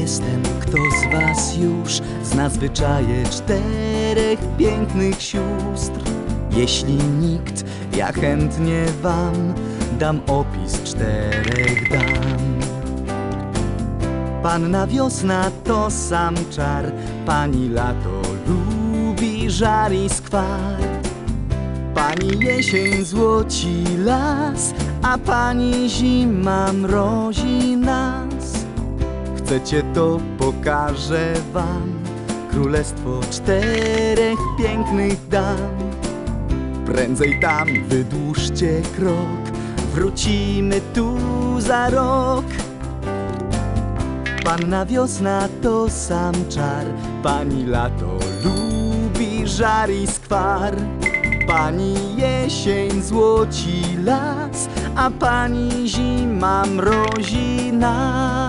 jestem. Kto z was już zna zwyczaje czterech pięknych sióstr? Jeśli nikt, ja chętnie wam dam opis czterech dam. Panna wiosna to sam czar, pani lato lubi żar i skwar. Pani jesień złoci las, a pani zima mrozi. Chcecie to pokażę wam, królestwo czterech pięknych dam. Prędzej tam wydłużcie krok, wrócimy tu za rok. Panna wiosna to sam czar, pani lato lubi żar i skwar. Pani jesień złoci las, a pani zima mrozi nas.